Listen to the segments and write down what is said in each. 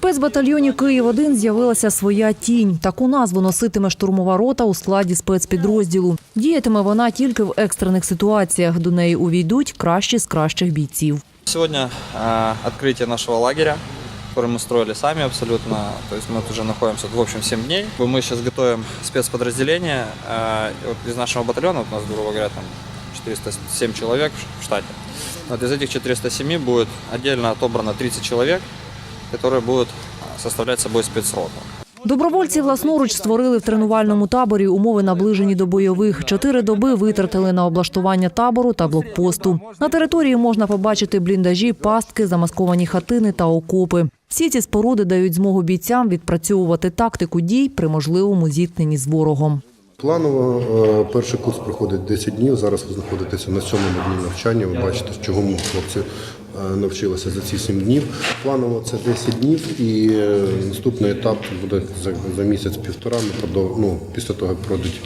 У спецбатальйоні Київ 1 з'явилася своя тінь. Таку назву носитиме штурмова рота у складі спецпідрозділу. Діятиме вона тільки в екстрених ситуаціях. До неї увійдуть кращі з кращих бійців. Сегодня э, открытие нашего лагеря, который мы строили сами абсолютно. То есть мы тут уже находимся, в общем, 7 дней. Мы сейчас готовим спецподразделение э, и вот из нашего батальона, вот у нас, грубо говоря, там 407 человек в штате. Вот из этих 407 будет отдельно отобрано 30 человек, которые будут составлять собой спецроту. Добровольці власноруч створили в тренувальному таборі умови наближені до бойових. Чотири доби витратили на облаштування табору та блокпосту. На території можна побачити бліндажі, пастки, замасковані хатини та окопи. Всі ці споруди дають змогу бійцям відпрацьовувати тактику дій при можливому зіткненні з ворогом. Планово е, перший курс проходить 10 днів. Зараз ви знаходитеся на сьомому дні навчання. Ви бачите, чого ми хлопці е, навчилися за ці 7 днів. Планово це 10 днів, і е, наступний етап буде за, за місяць-півтора. Ми продов- ну, після того, як пройдуть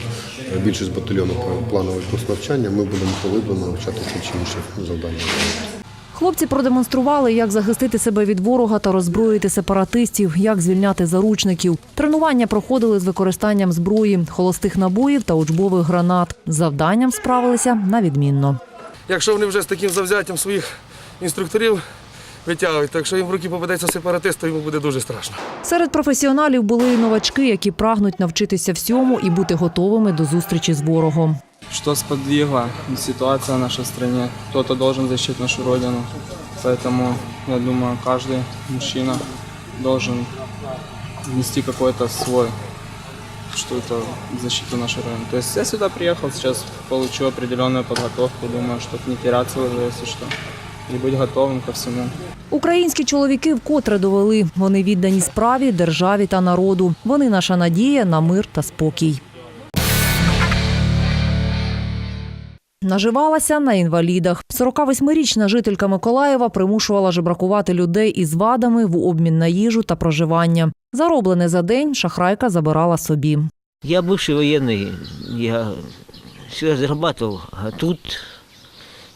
е, більшість батальйону плановий курс навчання, ми будемо поглиблено навчати ті чи інші завдання. Хлопці продемонстрували, як захистити себе від ворога та роззброїти сепаратистів, як звільняти заручників. Тренування проходили з використанням зброї, холостих набоїв та учбових гранат. З завданням справилися на відмінно. якщо вони вже з таким завзяттям своїх інструкторів витягують, так що їм в руки попадеться сепаратист, то йому буде дуже страшно. Серед професіоналів були і новачки, які прагнуть навчитися всьому і бути готовими до зустрічі з ворогом. что сподвигла ситуация в нашей стране. Кто-то должен защитить нашу Родину. Поэтому, я думаю, каждый мужчина должен внести какой-то свой что-то в защиту нашей Родины. То есть я сюда приехал, сейчас получу определенную подготовку, думаю, чтобы не теряться уже, если что, и быть готовым ко всему. Українські чоловіки вкотре довели. Вони віддані справі, державі та народу. Вони наша надія на мир та спокій. Наживалася на інвалідах. 48-річна жителька Миколаєва примушувала жебракувати людей із вадами в обмін на їжу та проживання. Зароблене за день шахрайка забирала собі. Я бывший военный, я всегда зарабатывал, а тут,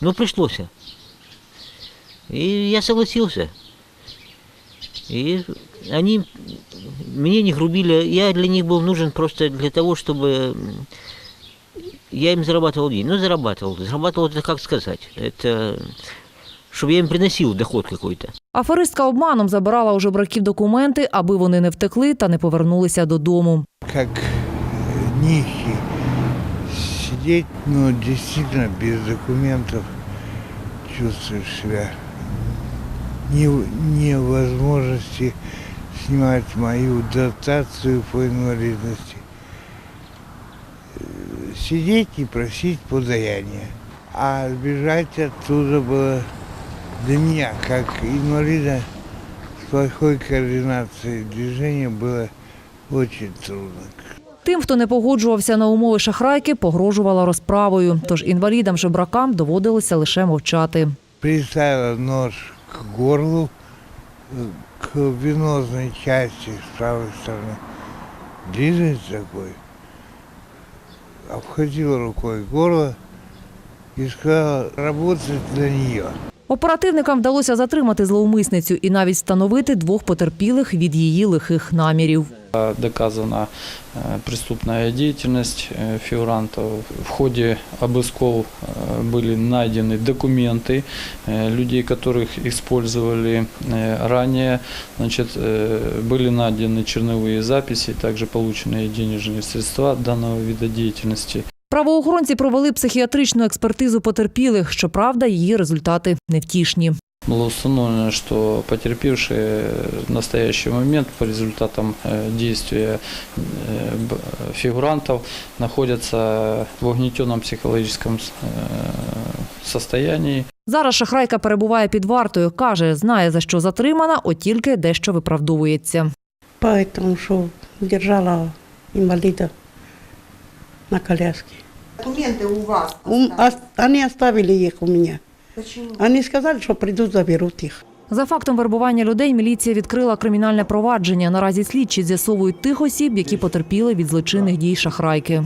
ну, пришлось. И я согласился. И они мне не грубили, я для них был нужен просто для того, чтобы м, я им зарабатывал деньги. Ну, зарабатывал. Зарабатывал, это как сказать, это чтобы я им приносил доход какой-то. Аферистка обманом забирала у жебраків документи, аби вони не втекли та не повернулися додому. как нищий сидеть, но действительно без документов чувствуешь себя не, невозможности снимать мою дотацию по инвалидности. Э, Сидеть и просить подаяния. А сбежать оттуда было для меня, как инвалида с плохой координацией движения, было очень трудно. Тим, хто не погоджувався на умови шахрайки, погрожувала розправою. Тож інвалідам жебракам доводилося лише мовчати. Приставила нож к горлу, э, к венозной части с правой стороны. Длинный такой. Обходила рукой горло и сказала работать для нее. Оперативникам вдалося затримати зловмисницю і навіть встановити двох потерпілих від її лихих намірів. доказана э, преступная деятельность э, фигурантов. В ходе обысков э, были найдены документы э, людей, которых использовали э, ранее. Значит, э, были найдены черновые записи, также полученные денежные средства данного вида деятельности. Правоохоронці провели психіатричну експертизу потерпілих. Щоправда, її результати невтішні. Было установлено, что потерпевшие в настоящий момент по результатам э, действия э, б- фигурантов находятся в угнетенном психологическом э, состоянии. Зараз шахрайка перебуває під вартою. Каже, знає за що затримана, от тільки дещо виправдовується. Поэтому, что держала инвалида на коляске. Документы у вас. Ум- ос- Они оставили их у меня. Почему? Они сказали, что придут, заберут их. За фактом вербування людей міліція відкрила кримінальне провадження. Наразі слідчі з'ясовують тих осіб, які потерпіли від злочинних дій шахрайки.